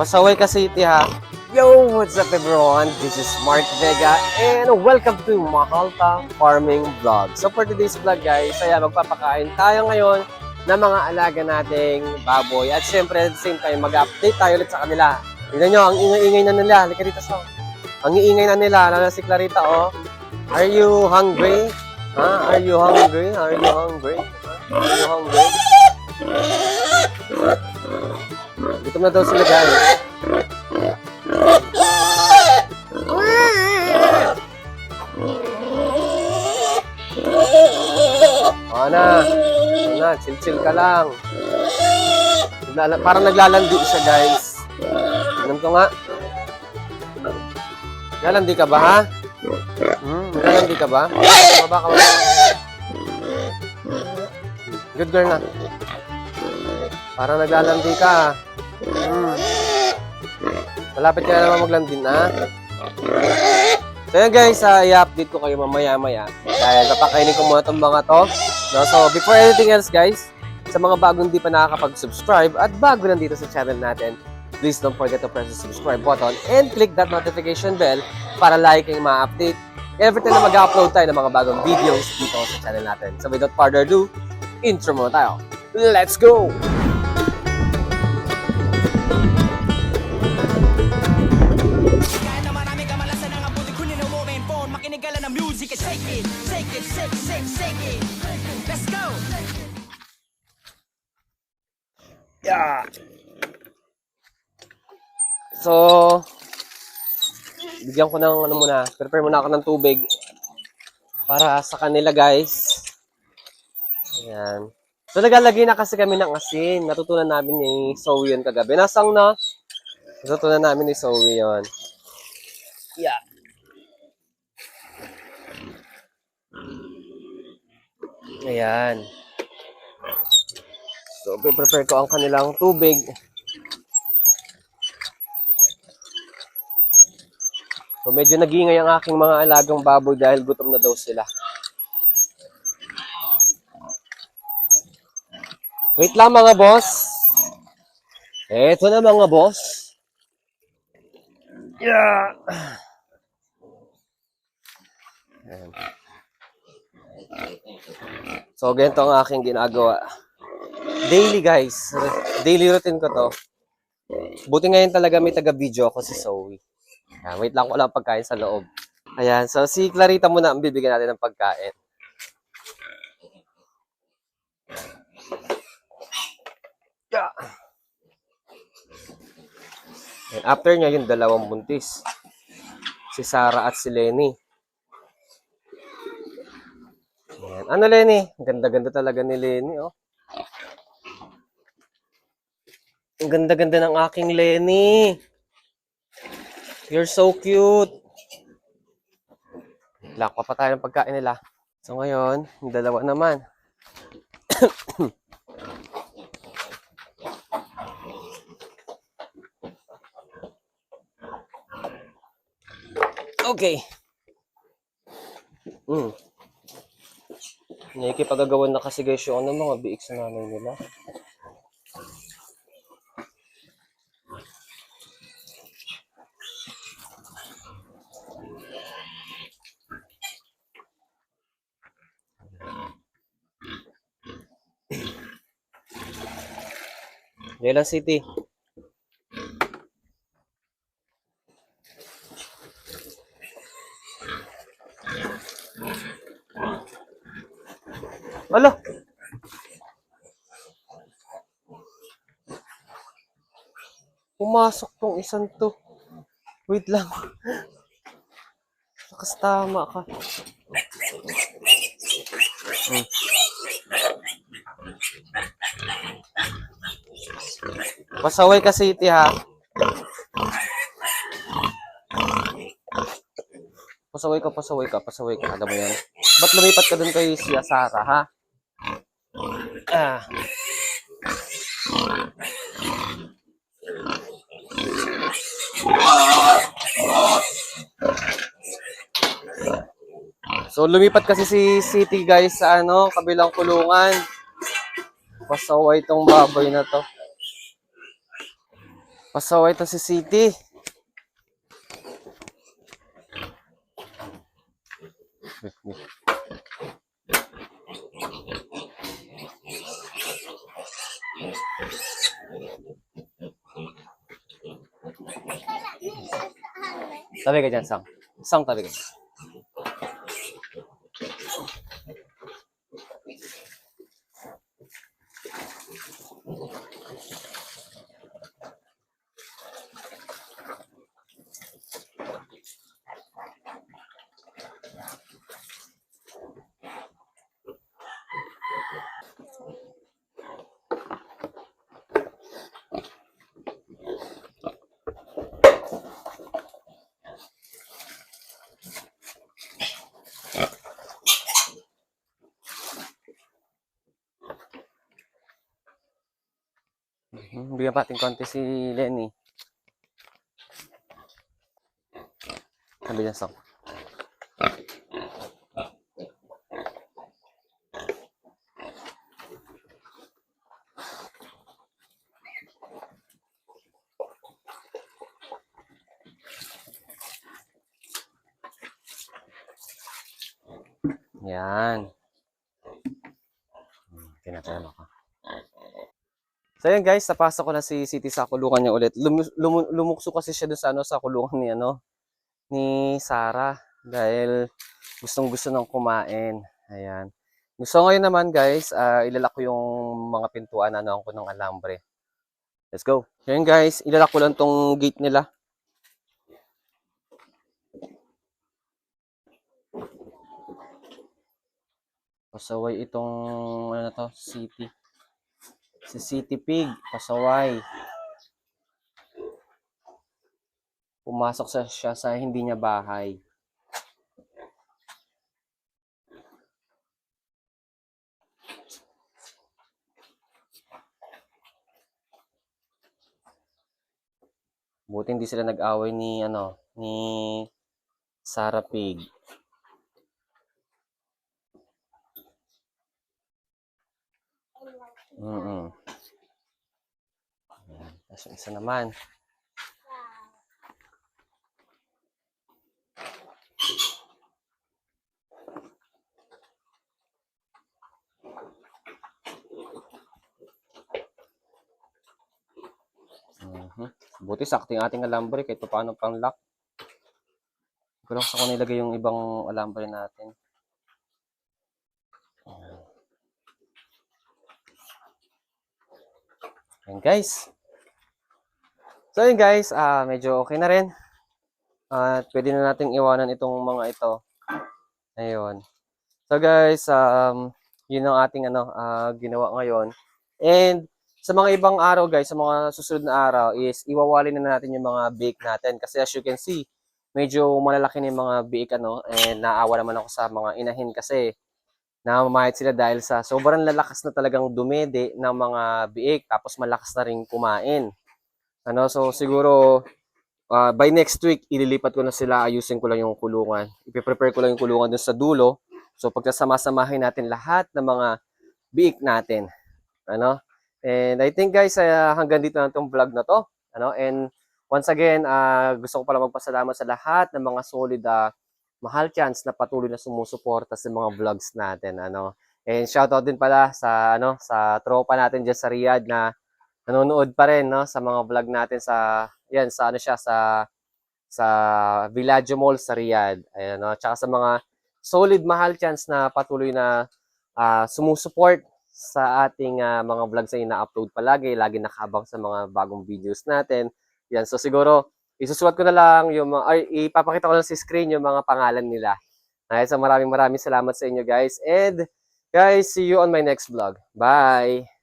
Pasaway ka City ha. Yo, what's up everyone? This is Mark Vega and welcome to Mahalta Farming Vlog. So for today's vlog guys, ay magpapakain tayo ngayon ng mga alaga nating baboy. At syempre at the same time, mag-update tayo ulit sa kanila. Tignan nyo, ang ingay-ingay na nila. Halika dito sa... Ang iingay na nila, lalo si Clarita, oh. Are you hungry? Ha? Are you hungry? Are you hungry? You hungry? Gutom na daw sila guys. O na. O na, chill-chill ka lang. Naglala- parang naglalandi siya guys. Alam ko nga. Naglalandi ka ba ha? Hmm, naglalandi ka ba? Baba ka ba? Good girl na. Parang naglalandi ka. Hmm. Malapit ka na naman maglandi na. So yun guys, ah, i-update ko kayo mamaya-maya. Dahil papakainin ko muna itong mga to. No? So before anything else guys, sa mga bagong di pa nakakapag-subscribe at bago nandito sa channel natin, please don't forget to press the subscribe button and click that notification bell para like kayong ma-update every time na mag-upload tayo ng mga bagong videos dito sa channel natin. So without further ado, intro muna tayo. Let's go! So, bigyan ko ng ano muna, prepare muna ako ng tubig para sa kanila guys. Ayan. So, naglalagay na kasi kami ng asin. Natutunan namin ni Zoe yun kagabi. Nasang na? Natutunan namin ni Zoe yun. Yeah. Ayan. So, prepare ko ang kanilang tubig. So, medyo nagingay ang aking mga alagang baboy dahil gutom na daw sila. Wait lang mga boss. Eto na mga boss. Yeah. So, ganito ang aking ginagawa. Daily guys. Daily routine ko to. Buti ngayon talaga may taga-video ako si Zoe. Ayan, wait lang ko lang pagkain sa loob. Ayan, so si Clarita muna ang bibigyan natin ng pagkain. Yeah. And after niya, yung dalawang buntis. Si Sarah at si Lenny. Ayan. Ano, Lenny? Ganda-ganda talaga ni Lenny, oh. Ang ganda-ganda ng aking Lenny. You're so cute. Lakpa pa tayo ng pagkain nila. So ngayon, yung dalawa naman. okay. Mm. Nakikipagagawan na kasi guys yung ano, mga biik sa nanay nila. Yela City. Alo. Pumasok tong isang to. Wait lang. Lakas tama ka. Hmm. Pasaway ka City ha. Pasaway ka, pasaway ka, pasaway ka. Alam mo yan. Ba't lumipat ka dun kay Sia Sara, ha? Ah. So lumipat kasi si City guys sa ano, kabilang kulungan. Pasaway tong baboy na to. Pasaway to si City. Tabi ka dyan, Sang. Sang, tabi ka dyan. Bigyan pa ating konti si Lenny. Sabi niya, Sang. Yan. Hmm, Tinatama ko. So yun guys, napasok ko na si City sa kulungan niya ulit. Lum, lum- lumukso kasi siya doon sa ano sa kulungan ni ano ni Sarah dahil gustong gusto nang kumain. Ayan. So ngayon naman guys, ah, ilalak ko yung mga pintuan ano ko ng alambre. Let's go. Yun guys, ilalak ko lang tong gate nila. Pasaway itong ano na to, city. Si City Pig, pasaway. Pumasok sa siya sa hindi niya bahay. Buti hindi sila nag-away ni ano, ni Sarah Pig. Mm. Tapos yung isa naman. Mhm. Buti sakto yung ating alambre kahit pa paano pang lock. Hindi ko sa kung nilagay yung ibang alambre natin. Ayan guys. So yun guys, ah medyo okay na rin. At pwede na nating iwanan itong mga ito. Ayun. So guys, um, yun ang ating ano, ah, ginawa ngayon. And sa mga ibang araw guys, sa mga susunod na araw is iwawali na natin yung mga bake natin. Kasi as you can see, medyo malalaki na yung mga bake ano. And naawa naman ako sa mga inahin kasi namamayat sila dahil sa sobrang lalakas na talagang dumede ng mga biik tapos malakas na rin kumain. Ano, so siguro ah, by next week ililipat ko na sila, ayusin ko lang yung kulungan. Ipe-prepare ko lang yung kulungan dun sa dulo. So pagkasama-samahin natin lahat ng mga biik natin. Ano? And I think guys, ah, hanggang dito na itong vlog na to. Ano? And once again, ah, gusto ko pala magpasalamat sa lahat ng mga solid ah, mahal chance na patuloy na sumusuporta sa mga vlogs natin ano? And shoutout din pala sa ano sa tropa natin diyan sa Riyadh na nanonood pa rin no? Sa mga vlog natin sa yan sa ano siya sa sa Villaggio Mall sa Riyadh. Ayan no? Tsaka sa mga solid mahal chance na patuloy na ah, sumusuport sa ating ah, mga vlogs na ina-upload palagi lagi nakabang sa mga bagong videos natin. Yan so siguro isusulat ko na lang yung mga, ay, ipapakita ko lang sa screen yung mga pangalan nila. Alright, so maraming maraming salamat sa inyo guys. And guys, see you on my next vlog. Bye!